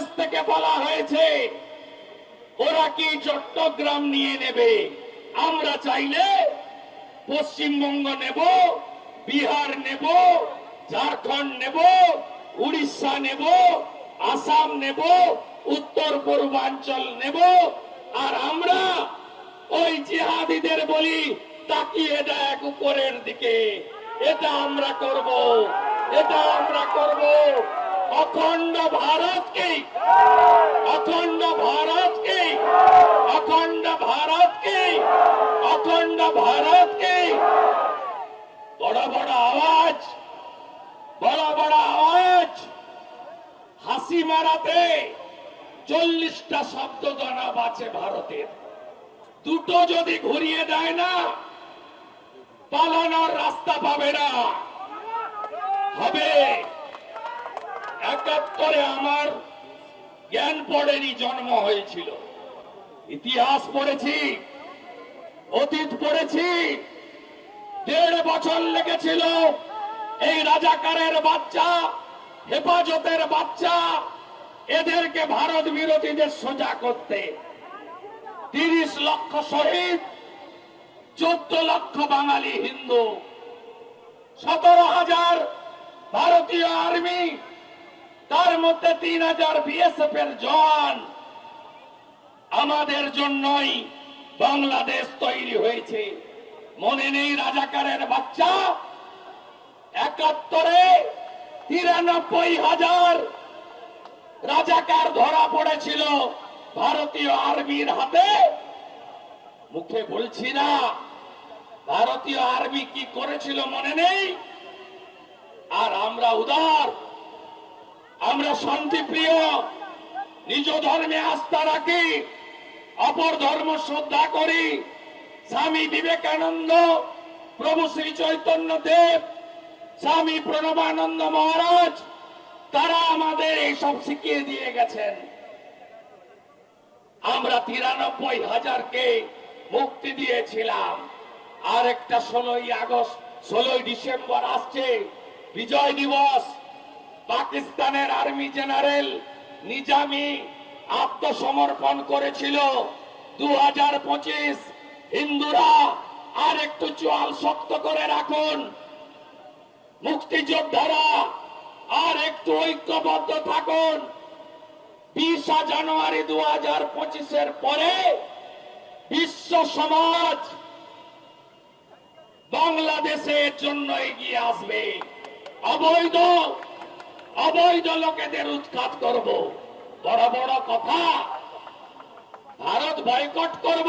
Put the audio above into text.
বাংলাদেশ থেকে বলা হয়েছে, ওরা কি চট্টগ্রাম নিয়ে নেবে? আমরা চাইলে পশ্চিমবঙ্গ নেব, বিহার নেব, ঝাড়খণ্ড নেব, উড়িষ্যা নেব, আসাম নেব, উত্তর পূর্বাঞ্চল নেব। আর আমরা ওই জিহাদিদের বলি, তাকিয়ে দেখ উপরের দিকে। এটা আমরা করব, এটা আমরা করব। অখণ্ড ভারতকে অখণ্ড ভারতকে অখণ্ড ভারতকে অখণ্ড ভারতকে। বড় বড় আওয়াজ, বড় বড় আওয়াজ, হাসি মারাতে চল্লিশটা শব্দ জনাব আছে ভারতের। দুটো যদি ঘুরিয়ে দেয় না, পালানোর রাস্তা পাবে না। হবে একাত্তরে আমার জ্ঞান পড়েনি, জন্ম হয়েছিল। ইতিহাস পড়েছি, অতীত পড়েছি, দেড় বছর লেগেছিল। এই রাজাকারের বাচ্চা, হেফাজতের বাচ্চা, এদেরকে ভারত বিরোধীদের সোজা করতে। তিরিশ লক্ষ শহীদ, চোদ্দ লক্ষ বাঙালি হিন্দু। সতেরো হাজার ভারতীয় আর্মি তার মধ্যে তিন হাজার বিএসএফ এর জওয়ান আমাদের জন্যই বাংলাদেশ তৈরি হয়েছে। মনে নেই রাজাকারের বাচ্চা? একাত্তরে তিরানব্বই হাজার রাজাকার ধরা পড়েছিল ভারতীয় আর্মির হাতে। মুখে বলছি না, ভারতীয় আর্মি কি করেছিল মনে নেই? আর আমরা উদার আমরা শান্তিপ্রিয়। নিজ ধর্মে আস্থা রাখি, অপর ধর্ম শ্রদ্ধা করি। স্বামী বিবেকানন্দ, প্রভু শ্রী চৈতন্য দেব, স্বামী প্রণবানন্দ মহারাজ, তারা আমাদের এইসব শিখিয়ে দিয়ে গেছেন। আমরা তিরানব্বই হাজারকে মুক্তি দিয়েছিলাম। আর একটা ষোলোই আগস্ট, ষোলোই ডিসেম্বর আসছে, বিজয় দিবস। পাকিস্তানের আর্মি জেনারেল নিজামি আত্মসমর্পণ করেছিল। দু হাজার পঁচিশ, হিন্দুরা আর একটু চোয়াল শক্ত করে রাখুন। মুক্তিযোদ্ধারা আর একটু ঐক্যবদ্ধ থাকুন। বিশা জানুয়ারি দু হাজার পঁচিশের পরে বিশ্ব সমাজ বাংলাদেশের জন্য এগিয়ে আসবে। অবৈধ অবৈধ লোকেদের উৎখাত করব। বড় বড় কথা। ভারত বয়কট করব।